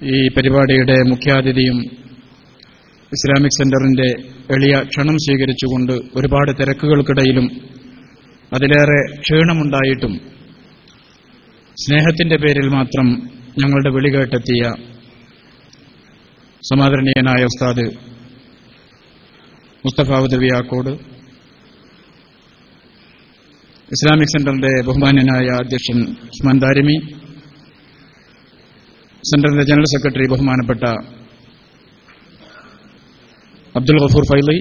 ഈ പരിപാടിയുടെ മുഖ്യാതിഥിയും ഇസ്ലാമിക് സെന്ററിന്റെ എളിയ ക്ഷണം സ്വീകരിച്ചുകൊണ്ട് ഒരുപാട് തിരക്കുകൾക്കിടയിലും അതിലേറെ ക്ഷീണമുണ്ടായിട്ടും സ്നേഹത്തിന്റെ പേരിൽ മാത്രം ഞങ്ങളുടെ വിളി കേട്ടെത്തിയ സമാദരണീയനായ ഉസ്താദ് മുസ്തഫ ഉദവിയാക്കോട് ഇസ്ലാമിക് സെന്ററിന്റെ ബഹുമാന്യനായ അധ്യക്ഷൻ ഉസ്മാൻ ദാരിമി സെന്ററിന്റെ ജനറൽ സെക്രട്ടറി ബഹുമാനപ്പെട്ട അബ്ദുൽ ഗഫൂർ ഫൈലി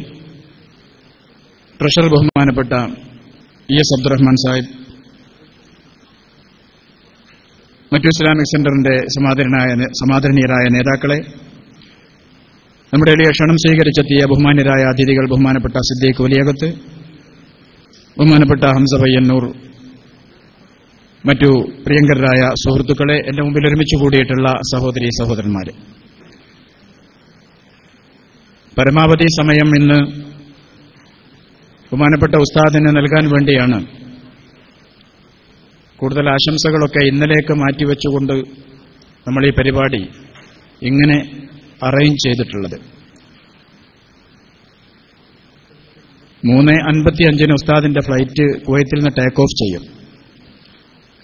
ട്രഷറർ ബഹുമാനപ്പെട്ട ഇ എസ് അബ്ദുറഹ്മാൻ സാഹിബ് മറ്റു ഇസ്ലാമിക് സെന്ററിന്റെ സമാദരനായ സമാദരണീയരായ നേതാക്കളെ നമ്മുടെ എളിയ ക്ഷണം സ്വീകരിച്ചെത്തിയ ബഹുമാനരായ അതിഥികൾ ബഹുമാനപ്പെട്ട സിദ്ദീഖ് വലിയകത്ത് ബഹുമാനപ്പെട്ട ഹംസ പയ്യന്നൂർ മറ്റു പ്രിയങ്കരായ സുഹൃത്തുക്കളെ എന്റെ മുമ്പിൽ ഒരുമിച്ച് കൂടിയിട്ടുള്ള സഹോദരി സഹോദരന്മാരെ. പരമാവധി സമയം ഇന്ന് ബഹുമാനപ്പെട്ട ഉസ്താദിന് നൽകാൻ വേണ്ടിയാണ് കൂടുതൽ ആശംസകളൊക്കെ ഇന്നലേക്ക് മാറ്റിവെച്ചുകൊണ്ട് നമ്മൾ ഈ പരിപാടി ഇങ്ങനെ അറേഞ്ച് ചെയ്തിട്ടുള്ളത്. മൂന്ന് അൻപത്തി അഞ്ചിന് ഉസ്താദിന്റെ ഫ്ലൈറ്റ് കുവൈത്തിൽ നിന്ന് ടേക്ക് ഓഫ് ചെയ്യും.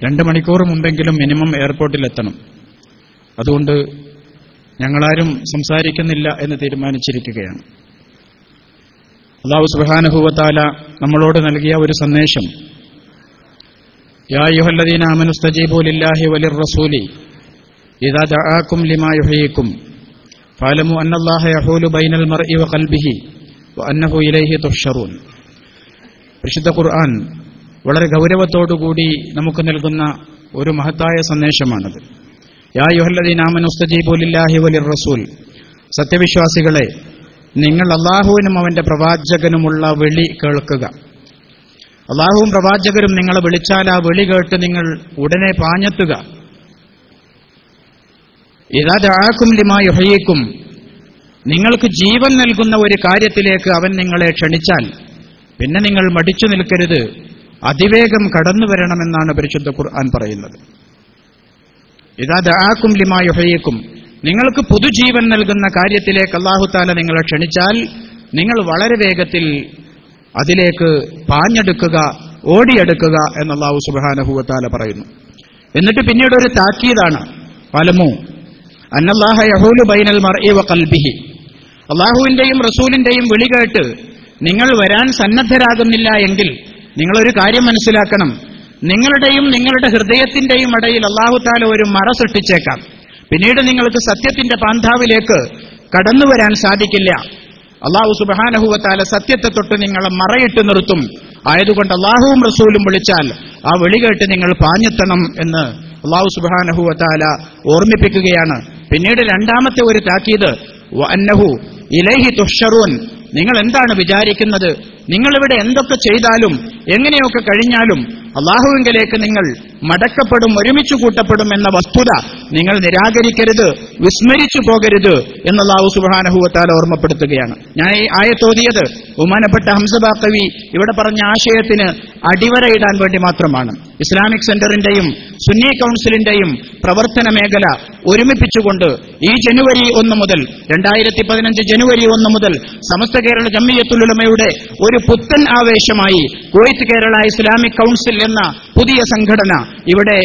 രണ്ട് മണിക്കൂർ മുമ്പെങ്കിലും മിനിമം എയർപോർട്ടിലെത്തണം അതുകൊണ്ട് ഞങ്ങളാരും സംസാരിക്കുന്നില്ല എന്ന് തീരുമാനിച്ചിരിക്കുകയാണ്. അള്ളാഹു സുബാനുഭൂവത്താല നമ്മളോട് നൽകിയ ഒരു സന്ദേശം. യാ യുഹല്ലദീന അമനുസ്തജീബു ലില്ലാഹി വലിർ റസൂലി ഇദാ ദഅാകും ലിമാ യുഹീക്കും. ഫാലമു അന്നല്ലാഹ യഹൂലു ബൈനൽ മർഇ വഖൽബിഹി അന്നഹു ഇലൈഹി തുഷറൂൻ വിശുദ്ധ ഖുർആൻ വളരെ ഗൗരവത്തോടുകൂടി നമുക്ക് നൽകുന്ന ഒരു മഹത്തായ സന്ദേശമാണത്. യാ യുഹല്ലദീന അമനുസ്തജീബു ലില്ലാഹി വലി റസൂൽ സത്യവിശ്വാസികളെ നിങ്ങൾ അള്ളാഹുവിനും അവന്റെ പ്രവാചകനുമുള്ള വിളി കേൾക്കുക. അള്ളാഹുവും പ്രവാചകരും നിങ്ങളെ വിളിച്ചാൽ ആ വിളി കേട്ട് നിങ്ങൾ ഉടനെ പാഞ്ഞെത്തുക. ഇതാ ദാക്കും ലിമാ നിങ്ങൾക്ക് ജീവൻ നൽകുന്ന ഒരു കാര്യത്തിലേക്ക് അവൻ നിങ്ങളെ ക്ഷണിച്ചാൽ പിന്നെ നിങ്ങൾ മടിച്ചു നിൽക്കരുത്. അതിവേഗം കടന്നു വരണമെന്നാണ് പരിശുദ്ധ ഖുർആൻ പറയുന്നത്. ഇതാ ദാക്കും ലിമാ യുഹയിക്കും നിങ്ങൾക്ക് പുതുജീവൻ നൽകുന്ന കാര്യത്തിലേക്ക് അള്ളാഹുത്താല നിങ്ങളെ ക്ഷണിച്ചാൽ നിങ്ങൾ വളരെ വേഗത്തിൽ അതിലേക്ക് പാഞ്ഞെടുക്കുക ഓടിയെടുക്കുക എന്ന് അള്ളാഹു സുബാനഹുവത്താല പറയുന്നു. എന്നിട്ട് പിന്നീട് ഒരു താക്കീതാണ്. പലമു അന്നല്ലാഹ യഹൂലു ബൈനൽ ഖൽബിഹി. അള്ളാഹുവിന്റെയും റസൂലിന്റെയും വിളികേട്ട് നിങ്ങൾ വരാൻ സന്നദ്ധരാകുന്നില്ല എങ്കിൽ നിങ്ങളൊരു കാര്യം മനസ്സിലാക്കണം. നിങ്ങളുടെയും നിങ്ങളുടെ ഹൃദയത്തിന്റെയും ഇടയിൽ അള്ളാഹുത്താല ഒരു മറ സൃഷ്ടിച്ചേക്കാം. പിന്നീട് നിങ്ങൾക്ക് സത്യത്തിന്റെ പാന്താവിലേക്ക് കടന്നു വരാൻ സാധിക്കില്ല. അള്ളാഹു സുബാനഹുവത്താല സത്യത്തെ തൊട്ട് നിങ്ങളെ മറയിട്ട് നിർത്തും. ആയതുകൊണ്ട് അള്ളാഹുവും റസൂലും വിളിച്ചാൽ ആ വിളി കേട്ട് നിങ്ങൾ പാഞ്ഞെത്തണം എന്ന് അള്ളാഹു സുബാനഹുവത്താല ഓർമ്മിപ്പിക്കുകയാണ്. പിന്നീട് രണ്ടാമത്തെ ഒരു താക്കീത് അന്നഹു ഇലഹി തുഷറൂൻ നിങ്ങൾ എന്താണ് വിചാരിക്കുന്നത്? നിങ്ങളിവിടെ എന്തൊക്കെ ചെയ്താലും എങ്ങനെയൊക്കെ കഴിഞ്ഞാലും അള്ളാഹുവിങ്കലേക്ക് നിങ്ങൾ മടക്കപ്പെടും ഒരുമിച്ച് കൂട്ടപ്പെടും എന്ന വസ്തുത നിങ്ങൾ നിരാകരിക്കരുത് വിസ്മരിച്ചു പോകരുത് എന്ന് അള്ളാഹു സുബാനഹുവത്താൽ ഓർമ്മപ്പെടുത്തുകയാണ്. ഞാൻ ഈ ആയത്തോതിയത് ബഹുമാനപ്പെട്ട ഹംസബാക്കവി കവി ഇവിടെ പറഞ്ഞ ആശയത്തിന് അടിവരയിടാൻ വേണ്ടി മാത്രമാണ്. ഇസ്ലാമിക് സെന്ററിന്റെയും സുന്നി കൗൺസിലിന്റെയും പ്രവർത്തന മേഖല ഒരുമിപ്പിച്ചുകൊണ്ട് ഈ ജനുവരി ഒന്ന് മുതൽ രണ്ടായിരത്തി പതിനഞ്ച് ജനുവരി ഒന്ന് മുതൽ സമസ്ത കേരള ജമ്മിയത്തുലുലമയുടെ ഒരു പുത്തൻ ആവേശമായി കുവൈത്ത് കേരള ഇസ്ലാമിക് കൗൺസിൽ എന്ന പുതിയ സംഘടന ഇവിടെ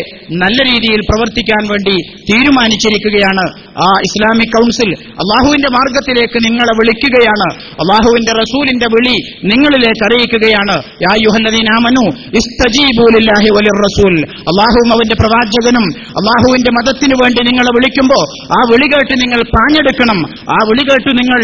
നല്ല രീതിയിൽ പ്രവർത്തിക്കാൻ വേണ്ടി തീരുമാനിച്ചിരിക്കുകയാണ്. ആ ഇസ്ലാമിക് കൗൺസിൽ അള്ളാഹുവിന്റെ മാർഗത്തിലേക്ക് നിങ്ങളെ വിളിക്കുകയാണ്. അള്ളാഹുവിന്റെ റസൂലിന്റെ വിളി നിങ്ങളിലേക്ക് അറിയിക്കുകയാണ്. യാ യുഹല്ലദീനാമനു ഇസ്തജീബൂലില്ലാഹി റസൂൽ അള്ളാഹുവും അവന്റെ പ്രവാചകനും അള്ളാഹുവിന്റെ മതത്തിനു വേണ്ടി നിങ്ങളെ വിളിക്കുമ്പോൾ ആ വിളി കേട്ട് നിങ്ങൾ പാഞ്ഞെടുക്കണം. ആ വിളി കേട്ട് നിങ്ങൾ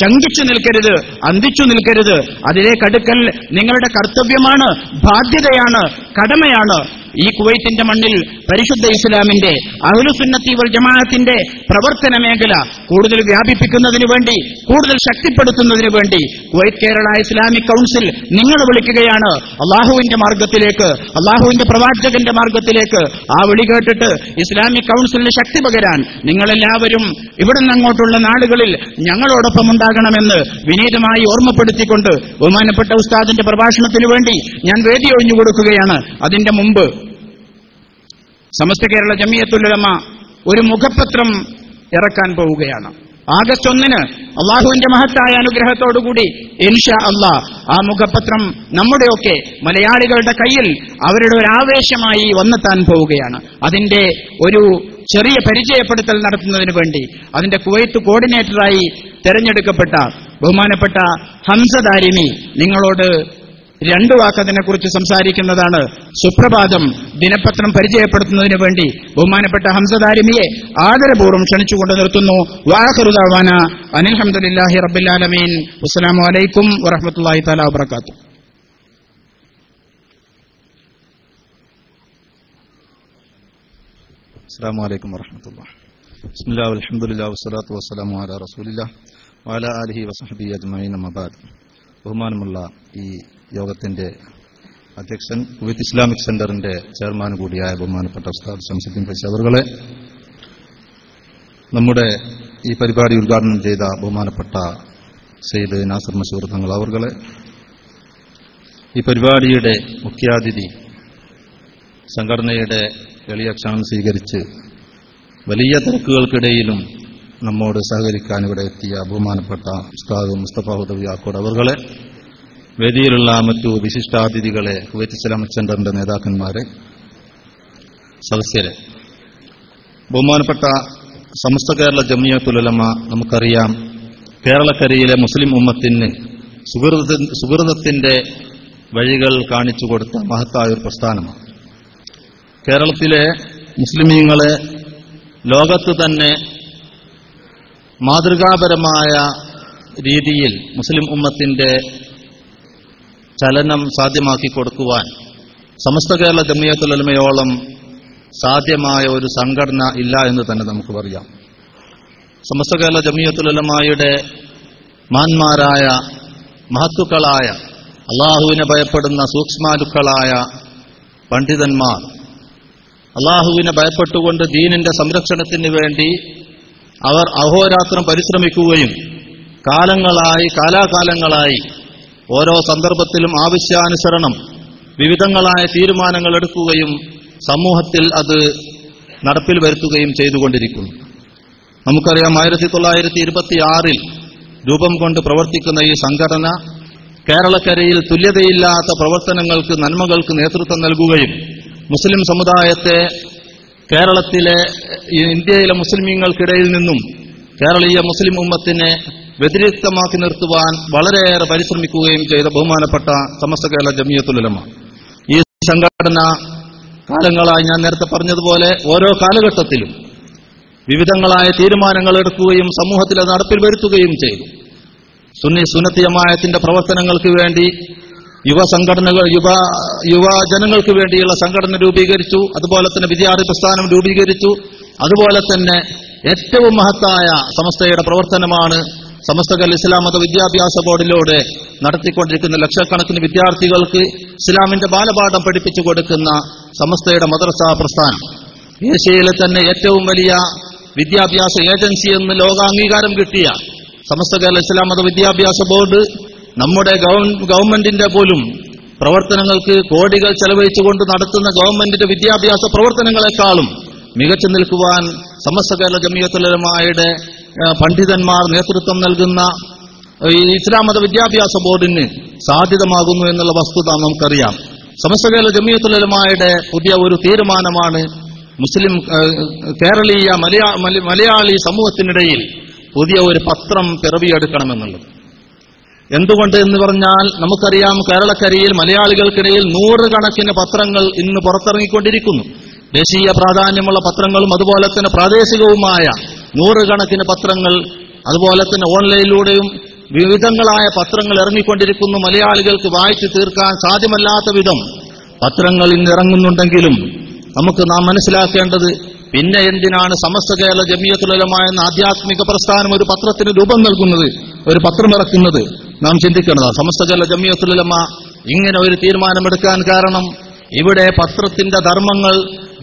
ശങ്കിച്ചു നിൽക്കരുത് അന്തിച്ചു നിൽക്കരുത്. അതിലേക്ക് അടുക്കൽ നിങ്ങളുടെ കർത്തവ്യമാണ് ബാധ്യതയാണ് കടമയാണ്. ഈ കുവൈത്തിന്റെ മണ്ണിൽ പരിശുദ്ധ ഇസ്ലാമിന്റെ അഹുലുസുന്നത്തി വൽ ജമാഅത്തിന്റെ പ്രവർത്തന മേഖല കൂടുതൽ വ്യാപിപ്പിക്കുന്നതിന് വേണ്ടി കൂടുതൽ ശക്തിപ്പെടുത്തുന്നതിന് വേണ്ടി കുവൈറ്റ് കേരള ഇസ്ലാമിക് കൗൺസിൽ നിങ്ങൾ വിളിക്കുകയാണ്. അള്ളാഹുവിന്റെ മാർഗത്തിലേക്ക് അള്ളാഹുവിന്റെ പ്രവാചകന്റെ മാർഗത്തിലേക്ക് ആ വിളി കേട്ടിട്ട് ഇസ്ലാമിക് കൗൺസിലിന് ശക്തി പകരാൻ നിങ്ങളെല്ലാവരും ഇവിടെ അങ്ങോട്ടുള്ള നാടുകളിൽ ഞങ്ങളോടൊപ്പം ഉണ്ടാകണമെന്ന് വിനീതമായി ഓർമ്മപ്പെടുത്തിക്കൊണ്ട് ബഹുമാനപ്പെട്ട ഉസ്താദിന്റെ പ്രഭാഷണത്തിന് വേണ്ടി ഞാൻ വേദി ഒഴിഞ്ഞു കൊടുക്കുകയാണ്. അതിന്റെ മുമ്പ് സമസ്ത കേരള ജമിയത്തുലമ ഒരു മുഖപത്രം ഇറക്കാൻ പോവുകയാണ്. ആഗസ്റ്റ് ഒന്നിന് അള്ളാഹുവിന്റെ മഹത്തായ അനുഗ്രഹത്തോടുകൂടി ഇൻഷാ അള്ളാഹ് ആ മുഖപത്രം നമ്മുടെയൊക്കെ മലയാളികളുടെ കയ്യിൽ അവരുടെ ഒരു ആവേശമായി വന്നെത്താൻ പോവുകയാണ്. അതിന്റെ ഒരു ചെറിയ പരിചയപ്പെടുത്തൽ നടത്തുന്നതിന് വേണ്ടി അതിന്റെ കുവൈത്ത് കോർഡിനേറ്ററായി തെരഞ്ഞെടുക്കപ്പെട്ട ബഹുമാനപ്പെട്ട ഹംസദാരിമി നിങ്ങളോട് രണ്ട് രണ്ടു കുറിച്ച് സംസാരിക്കുന്നതാണ് സുപ്രഭാതം. ദിനപത്രം പരിചയപ്പെടുത്തുന്നതിന് വേണ്ടി ബഹുമാനപ്പെട്ട ഹംസദാരിമിയെ ആദരപൂർവം ക്ഷണിച്ചുകൊണ്ട് നിർത്തുന്നു. വാഹറുദാവാന അനിൽഹമ്മദില്ലാഹി റബ്ബില്ലാലമീൻ അസ്സാം വലൈക്കും വറഹമത്തല്ലാഹി താല വാത്തു അസ്സാം വലൈക്കും വറഹമത്തല്ല ബിസ്മില്ലാ അലഹമുല്ലാ വസ്സലാത്തു വസ്സലാമു അല റസൂലില്ല വാല അലഹി വസഹബി അജ്മൈൻ അമബാദ് ബഹുമാനമുള്ള ഈ യോഗത്തിന്റെ അധ്യക്ഷൻ കുവൈത്ത് ഇസ്ലാമിക് സെന്ററിന്റെ ചെയർമാൻ കൂടിയായ ബഹുമാനപ്പെട്ട ഉസ്താദ് ശംസുദ്ദീൻ ഫൈസി നമ്മുടെ ഈ പരിപാടി ഉദ്ഘാടനം ചെയ്ത ബഹുമാനപ്പെട്ട സെയ്ദ് നാസർ മഷൂർ തങ്ങൾ അവർകളെ ഈ പരിപാടിയുടെ മുഖ്യാതിഥി സംഘടനയുടെ എളിയ ക്ഷണം സ്വീകരിച്ച് വലിയ തിരക്കുകൾക്കിടയിലും നമ്മോട് സഹകരിക്കാൻ ഇവിടെ എത്തിയ ബഹുമാനപ്പെട്ട ഉസ്താദ് മുസ്തഫ ഹുദവി ആക്കോട് അവർകളെ വേദിയിലുള്ള മറ്റു വിശിഷ്ടാതിഥികളെ കുവൈറ്റ് ഇസ്ലാമിക് സെന്ററിന്റെ നേതാക്കന്മാരെ സദസ്യരെ. ബഹുമാനപ്പെട്ട സമസ്ത കേരള ജമിയത്തുലമ നമുക്കറിയാം കേരളക്കരയിലെ മുസ്ലിം ഉമ്മത്തിന് സുഹൃത സുഹൃതത്തിന്റെ വഴികൾ കാണിച്ചു കൊടുത്ത മഹത്തായ ഒരു പ്രസ്ഥാനമാണ്. കേരളത്തിലെ മുസ്ലിമീങ്ങളെ ലോകത്ത് തന്നെ മാതൃകാപരമായ രീതിയിൽ മുസ്ലിം ഉമ്മത്തിന്റെ ചലനം സാധ്യമാക്കി കൊടുക്കുവാൻ. സമസ്ത കേരള ജമിയത്തുലമയോളം സാധ്യമായ ഒരു സംഘടന ഇല്ല എന്ന് തന്നെ നമുക്ക് പറയാം സമസ്ത കേരള ജമിയത്തുലമായുടെ മാന്മാരായ മഹത്തുക്കളായ അള്ളാഹുവിനെ ഭയപ്പെടുന്ന സൂക്ഷ്മാലുക്കളായ പണ്ഡിതന്മാർ അള്ളാഹുവിനെ ഭയപ്പെട്ടുകൊണ്ട് ദീനിന്റെ സംരക്ഷണത്തിന് വേണ്ടി അവർ അഹോരാത്രം പരിശ്രമിക്കുകയും കാലങ്ങളായി കാലാകാലങ്ങളായി ഓരോ സന്ദർഭത്തിലും ആവശ്യാനുസരണം വിവിധങ്ങളായ തീരുമാനങ്ങൾ എടുക്കുകയും സമൂഹത്തിൽ അത് നടപ്പിൽ വരുത്തുകയും ചെയ്തുകൊണ്ടിരിക്കുന്നു. നമുക്കറിയാം ആയിരത്തി തൊള്ളായിരത്തി ഇരുപത്തിയാറിൽ രൂപം കൊണ്ട് പ്രവർത്തിക്കുന്ന ഈ സംഘടന കേരളക്കരയിൽ തുല്യതയില്ലാത്ത പ്രവർത്തനങ്ങൾക്ക് നന്മകൾക്ക് നേതൃത്വം നൽകുകയും മുസ്ലിം സമുദായത്തെ കേരളത്തിലെ ഇന്ത്യയിലെ മുസ്ലിമീങ്ങൾക്കിടയിൽ നിന്നും കേരളീയ മുസ്ലിം ഉമ്മത്തിനെ വ്യതിരിക്തമാക്കി നിർത്തുവാൻ വളരെയേറെ പരിശ്രമിക്കുകയും ചെയ്ത ബഹുമാനപ്പെട്ട സമസ്ത കേരള ജമിയത്തുലമ ഈ സംഘടന കാലങ്ങളായി ഞാൻ നേരത്തെ പറഞ്ഞതുപോലെ ഓരോ കാലഘട്ടത്തിലും വിവിധങ്ങളായ തീരുമാനങ്ങൾ എടുക്കുകയും സമൂഹത്തിൽ നടപ്പിൽ വരുത്തുകയും ചെയ്തു. സുന്നി സുനത്തിയമായത്തിന്റെ പ്രവർത്തനങ്ങൾക്ക് വേണ്ടി യുവ സംഘടനകൾ യുവ യുവജനങ്ങൾക്ക് വേണ്ടിയുള്ള സംഘടന രൂപീകരിച്ചു അതുപോലെ തന്നെ വിദ്യാർത്ഥി പ്രസ്ഥാനം രൂപീകരിച്ചു അതുപോലെ തന്നെ ഏറ്റവും മഹത്തായ സമസ്തയുടെ പ്രവർത്തനമാണ് സമസ്തകൽ ഇസ്ലാം മത വിദ്യാഭ്യാസ ബോർഡിലൂടെ നടത്തിക്കൊണ്ടിരിക്കുന്ന ലക്ഷക്കണക്കിന് വിദ്യാർത്ഥികൾക്ക് ഇസ്ലാമിന്റെ ബാലപാഠം പഠിപ്പിച്ചു കൊടുക്കുന്ന സമസ്തയുടെ മദ്രസ പ്രസ്ഥാനം. ഏഷ്യയിലെ തന്നെ ഏറ്റവും വലിയ വിദ്യാഭ്യാസ ഏജൻസി എന്ന് ലോകാംഗീകാരം കിട്ടിയ സമസ്ത കേരള ഇസ്ലാം മത വിദ്യാഭ്യാസ ബോർഡ് നമ്മുടെ ഗവൺമെന്റിന്റെ പോലും പ്രവർത്തനങ്ങൾക്ക് കോടികൾ ചെലവഴിച്ചുകൊണ്ട് നടത്തുന്ന ഗവൺമെന്റിന്റെ വിദ്യാഭ്യാസ പ്രവർത്തനങ്ങളെക്കാളും മികച്ചു നിൽക്കുവാൻ സമസ്ത കേരള ജമിയത്തുലമായുടെ പണ്ഡിതന്മാർ നേതൃത്വം നൽകുന്ന ഈ ഇസ്ലാം മത വിദ്യാഭ്യാസ ബോർഡിന് സാധ്യതമാകുന്നു എന്നുള്ള വസ്തുത നമുക്കറിയാം. സമസ്ത കേരള ജമിയത്തുലമായുടെ പുതിയ ഒരു തീരുമാനമാണ് മുസ്ലിം കേരളീയ മലയാ മല- മലയാളി സമൂഹത്തിനിടയിൽ പുതിയ ഒരു പത്രം പിറവിയെടുക്കണമെന്നുള്ളത്. എന്തുകൊണ്ട് എന്ന് പറഞ്ഞാൽ നമുക്കറിയാം കേരളക്കരയിൽ മലയാളികൾക്കിടയിൽ നൂറുകണക്കിന് പത്രങ്ങൾ ഇന്ന് പുറത്തിറങ്ങിക്കൊണ്ടിരിക്കുന്നു. ദേശീയ പ്രാധാന്യമുള്ള പത്രങ്ങളും അതുപോലെ തന്നെ പ്രാദേശികവുമായ നൂറുകണക്കിന് പത്രങ്ങൾ അതുപോലെ തന്നെ ഓൺലൈനിലൂടെയും വിവിധങ്ങളായ പത്രങ്ങൾ ഇറങ്ങിക്കൊണ്ടിരിക്കുന്നു. മലയാളികൾക്ക് വായിച്ചു തീർക്കാൻ സാധ്യമല്ലാത്ത വിധം പത്രങ്ങൾ ഇന്ന് ഇറങ്ങുന്നുണ്ടെങ്കിലും നമുക്ക് നാം മനസ്സിലാക്കേണ്ടത് പിന്നെ എന്തിനാണ് സമസ്ത കേരള ജമിയത്തുലമായ ആധ്യാത്മിക പ്രസ്ഥാനം ഒരു പത്രത്തിന് രൂപം നൽകുന്നത് ഒരു പത്രം ഇറക്കുന്നത്? നാം ചിന്തിക്കേണ്ടത് സമസ്ത കേരള ജമിയത്തുലമ ഇങ്ങനെ ഒരു തീരുമാനമെടുക്കാൻ കാരണം ഇവിടെ പത്രത്തിന്റെ ധർമ്മങ്ങൾ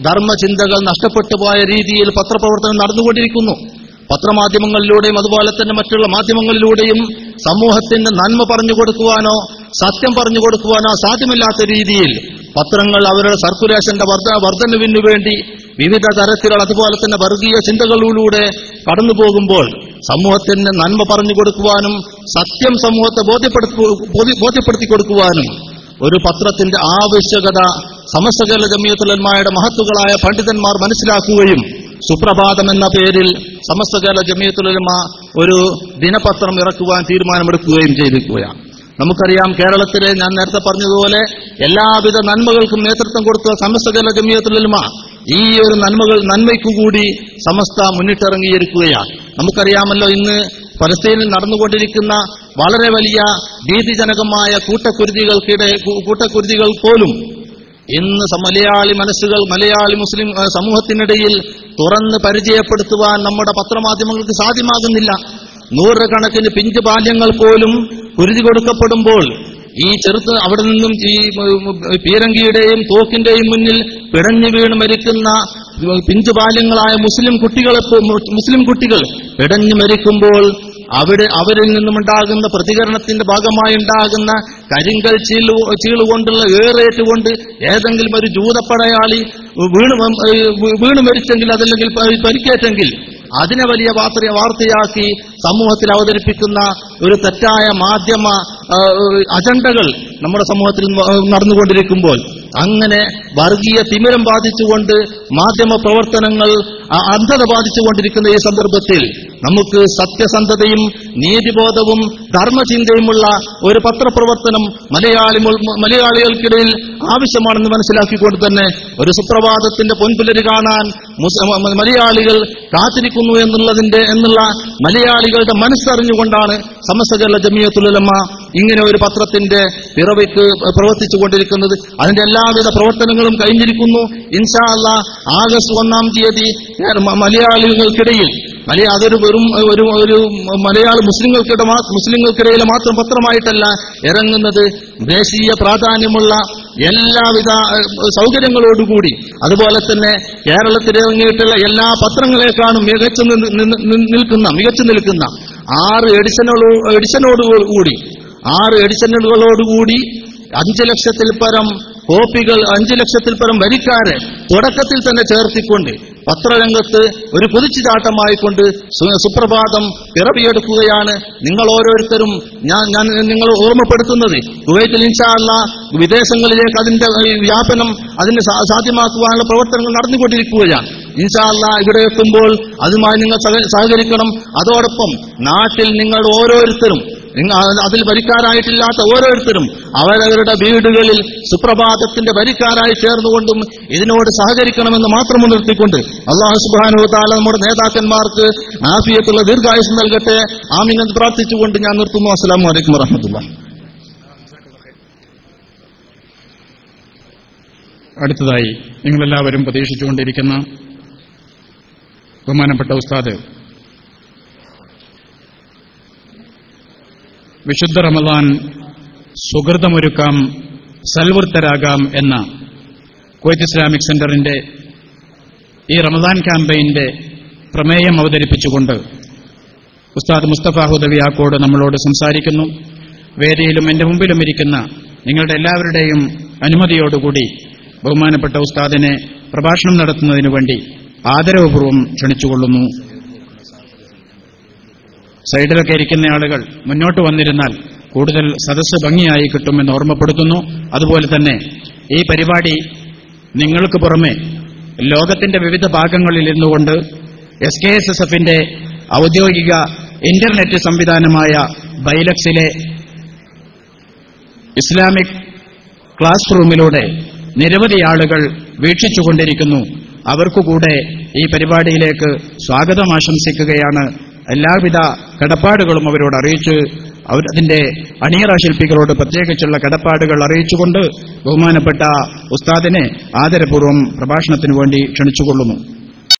ധർമ്മചിന്തകൾ നഷ്ടപ്പെട്ടു പോയ രീതിയിൽ പത്രപ്രവർത്തനം നടന്നുകൊണ്ടിരിക്കുന്നു. പത്രമാധ്യമങ്ങളിലൂടെയും അതുപോലെ തന്നെ മറ്റുള്ള മാധ്യമങ്ങളിലൂടെയും സമൂഹത്തിന് നന്മ പറഞ്ഞു കൊടുക്കുവാനോ സത്യം പറഞ്ഞു കൊടുക്കുവാനോ സാധ്യമല്ലാത്ത രീതിയിൽ പത്രങ്ങൾ അവരുടെ സർക്കുലേഷന്റെ വർധ വർധനവിനു വേണ്ടി വിവിധ തരത്തിലുള്ള അതുപോലെ തന്നെ വർഗീയ ചിന്തകളിലൂടെ കടന്നു പോകുമ്പോൾ സമൂഹത്തിന് നന്മ പറഞ്ഞു കൊടുക്കുവാനും സത്യം സമൂഹത്തെ ബോധ്യപ്പെടുത്തി ബോധ്യ- ബോധ്യപ്പെടുത്തി കൊടുക്കുവാനും ഒരു പത്രത്തിന്റെ ആവശ്യകത സമസ്ത കേരള ജമിയത്തുലന്മാരുടെ മഹത്തുകളായ പണ്ഡിതന്മാർ മനസ്സിലാക്കുകയും സുപ്രഭാതം എന്ന പേരിൽ സമസ്ത കേരള ജമിയത്തുലമ ഒരു ദിനപത്രം ഇറക്കുവാൻ തീരുമാനമെടുക്കുകയും ചെയ്തിരിക്കുകയാണ്. നമുക്കറിയാം കേരളത്തിലെ ഞാൻ നേരത്തെ പറഞ്ഞതുപോലെ എല്ലാവിധ നന്മകൾക്കും നേതൃത്വം കൊടുത്ത സമസ്ത കേരള ജമിയത്തുലമ ഈ ഒരു നന്മകൾ നന്മയ്ക്കു കൂടി സമസ്ത മുന്നിട്ടിറങ്ങിയിരിക്കുകയാണ്. നമുക്കറിയാമല്ലോ ഇന്ന് പലസ്തീനിൽ നടന്നുകൊണ്ടിരിക്കുന്ന വളരെ വലിയ ഭീതിജനകമായ കൂട്ടക്കുരുതികൾക്കിടെ കൂട്ടക്കുരുതികൾ പോലും ഇന്ന് മലയാളി മനസ്സുകൾ മലയാളി മുസ്ലിം സമൂഹത്തിനിടയിൽ തുറന്ന് പരിചയപ്പെടുത്തുവാൻ നമ്മുടെ പത്രമാധ്യമങ്ങൾക്ക് സാധ്യമാകുന്നില്ല. നൂറുകണക്കിന് പിഞ്ചു ബാല്യങ്ങൾ പോലും കുരുതി കൊടുക്കപ്പെടുമ്പോൾ ഈ ചെറുത്ത് അവിടെ നിന്നും ഈ പീരങ്കിയുടെയും തോക്കിന്റെയും മുന്നിൽ പിടഞ്ഞു വീണ് മരിക്കുന്ന പിഞ്ചു ബാല്യങ്ങളായ മുസ്ലിം കുട്ടികളെ മുസ്ലിം കുട്ടികൾ പിടഞ്ഞു മരിക്കുമ്പോൾ അവിടെ അവരിൽ നിന്നുമുണ്ടാകുന്ന പ്രതികരണത്തിന്റെ ഭാഗമായി ഉണ്ടാകുന്ന കരിങ്കൽ ചീലു ചീളുകൊണ്ടുള്ള ഏറേറ്റുകൊണ്ട് ഏതെങ്കിലും ഒരു ജൂതപ്പടയാളി വീണ് വീണു മരിച്ചെങ്കിൽ അതല്ലെങ്കിൽ പരിക്കേറ്റെങ്കിൽ അതിനെ വലിയ വാർത്ത വാർത്തയാക്കി സമൂഹത്തിൽ അവതരിപ്പിക്കുന്ന ഒരു തെറ്റായ മാധ്യമ അജണ്ടകൾ നമ്മുടെ സമൂഹത്തിൽ നടന്നുകൊണ്ടിരിക്കുമ്പോൾ അങ്ങനെ വർഗീയ തിമിരം ബാധിച്ചുകൊണ്ട് മാധ്യമ പ്രവർത്തനങ്ങൾ അന്ധത ബാധിച്ചുകൊണ്ടിരിക്കുന്ന ഈ സന്ദർഭത്തിൽ നമുക്ക് സത്യസന്ധതയും നീതിബോധവും ധർമ്മചിന്തയുമുള്ള ഒരു പത്രപ്രവർത്തനം മലയാളി മലയാളികൾക്കിടയിൽ ആവശ്യമാണെന്ന് മനസ്സിലാക്കിക്കൊണ്ട് തന്നെ ഒരു സുപ്രഭാതത്തിന്റെ പൊൻപുലരി കാണാൻ മലയാളികൾ കാത്തിരിക്കുന്നു എന്നുള്ളതിന്റെ എന്നുള്ള മലയാളികളുടെ മനസ്സറിഞ്ഞുകൊണ്ടാണ് സമസ്ത കേരള ജമിയത്തുലമ ഇങ്ങനെ ഒരു പത്രത്തിന്റെ പിറവിക്ക് പ്രവർത്തിച്ചു കൊണ്ടിരിക്കുന്നത് അതിന്റെ എല്ലാവിധ പ്രവർത്തനങ്ങളും കഴിഞ്ഞിരിക്കുന്നു. ഇൻഷാ അല്ല ആഗസ്റ്റ് ഒന്നാം തീയതി മലയാളികൾക്കിടയിൽ മലയ അതൊരു വെറും ഒരു ഒരു മലയാള മുസ്ലിങ്ങൾക്കിടെ മുസ്ലിങ്ങൾക്കിടയിൽ മാത്രം പത്രമായിട്ടല്ല ഇറങ്ങുന്നത് ദേശീയ പ്രാധാന്യമുള്ള എല്ലാവിധ സൗകര്യങ്ങളോടുകൂടി. അതുപോലെ തന്നെ കേരളത്തിൽ ഇറങ്ങിയിട്ടുള്ള എല്ലാ പത്രങ്ങളെക്കാളും മികച്ചു നിൽക്കുന്ന മികച്ചു നിൽക്കുന്ന ആറ് എഡിഷനോട് എഡിഷനോടുകൂടി ആറ് എഡിഷനുകളോടുകൂടി അഞ്ച് ലക്ഷത്തിൽ പരം കോപ്പികൾ അഞ്ച് ലക്ഷത്തിൽ പരം വരിക്കാരെ തുടക്കത്തിൽ തന്നെ ചേർത്തിക്കൊണ്ട് പത്രരംഗത്ത് ഒരു കുതിച്ചുചാട്ടമായിക്കൊണ്ട് സുപ്രഭാതം പിറവിയെടുക്കുകയാണ് നിങ്ങൾ ഓരോരുത്തരും ഞാൻ ഞാൻ നിങ്ങൾ ഓർമ്മപ്പെടുത്തുന്നത്. കുവൈത്തിൽ ഇൻഷാല്ല വിദേശങ്ങളിലേക്ക് അതിന്റെ വ്യാപനം അതിന് സാധ്യമാക്കുവാനുള്ള പ്രവർത്തനങ്ങൾ നടന്നുകൊണ്ടിരിക്കുകയാണ്. ഇൻഷാല്ല ഇവിടെ എത്തുമ്പോൾ അതുമായി നിങ്ങൾ സഹകരിക്കണം. അതോടൊപ്പം നാട്ടിൽ നിങ്ങൾ ഓരോരുത്തരും നിങ്ങൾ അതിൽ വരിക്കാരായിട്ടില്ലാത്ത ഓരോരുത്തരും അവരവരുടെ വീടുകളിൽ സുപ്രഭാതത്തിന്റെ വരിക്കാരായി ചേർന്നുകൊണ്ടും ഇതിനോട് സഹകരിക്കണമെന്ന് മാത്രം മുൻനിർത്തിക്കൊണ്ട് അള്ളാഹു സുബാനു താല നമ്മുടെ നേതാക്കന്മാർക്ക് ആഫിയത്തുള്ള ദീർഘായുസ് നൽകട്ടെ. ആമിനെന്ന് പ്രാർത്ഥിച്ചുകൊണ്ട് ഞാൻ നിർത്തുന്നു. അസ്സാം വലൈക്കും വറഹമത്തുള്ള അടുത്തതായി നിങ്ങളെല്ലാവരും പ്രതീക്ഷിച്ചുകൊണ്ടിരിക്കുന്ന ബഹുമാനപ്പെട്ട ഉസ്താദ് വിശുദ്ധ റമദാൻ സുഹൃതമൊരുക്കാം സൽവൃത്തരാകാം എന്ന കുവൈത്ത് ഇസ്ലാമിക് സെന്ററിന്റെ ഈ റമദാൻ ക്യാമ്പയിന്റെ പ്രമേയം അവതരിപ്പിച്ചുകൊണ്ട് ഉസ്താദ് മുസ്തഫ ഹുദവി ആക്കോട് നമ്മളോട് സംസാരിക്കുന്നു. വേദിയിലും എന്റെ മുമ്പിലും ഇരിക്കുന്ന നിങ്ങളുടെ എല്ലാവരുടെയും അനുമതിയോടുകൂടി ബഹുമാനപ്പെട്ട ഉസ്താദിനെ പ്രഭാഷണം നടത്തുന്നതിനു വേണ്ടി ആദരവപൂർവം ക്ഷണിച്ചുകൊള്ളുന്നു. സൈഡിലൊക്കെ ഇരിക്കുന്ന ആളുകൾ മുന്നോട്ട് വന്നിരുന്നാൽ കൂടുതൽ സദസ്സ് ഭംഗിയായി കിട്ടുമെന്ന് ഓർമ്മപ്പെടുത്തുന്നു. അതുപോലെ തന്നെ ഈ പരിപാടി നിങ്ങൾക്ക് പുറമെ ലോകത്തിന്റെ വിവിധ ഭാഗങ്ങളിൽ ഇരുന്നുകൊണ്ട് എസ് കെ എസ് എസ് എഫിന്റെ ഔദ്യോഗിക ഇന്റർനെറ്റ് സംവിധാനമായ ബൈലക്സിലെ ഇസ്ലാമിക് ക്ലാസ് റൂമിലൂടെ നിരവധി ആളുകൾ വീക്ഷിച്ചുകൊണ്ടിരിക്കുന്നു. അവർക്കുകൂടെ ഈ പരിപാടിയിലേക്ക് സ്വാഗതം ആശംസിക്കുകയാണ് എല്ലാവിധ കടപ്പാടുകളും അവരോട് അറിയിച്ച് അവർ അതിന്റെ അണിയറ ശില്പികളോട് പ്രത്യേകിച്ചുള്ള കടപ്പാടുകൾ അറിയിച്ചുകൊണ്ട് ബഹുമാനപ്പെട്ട ഉസ്താദിനെ ആദരപൂർവം പ്രഭാഷണത്തിനു വേണ്ടി ക്ഷണിച്ചുകൊള്ളുന്നു.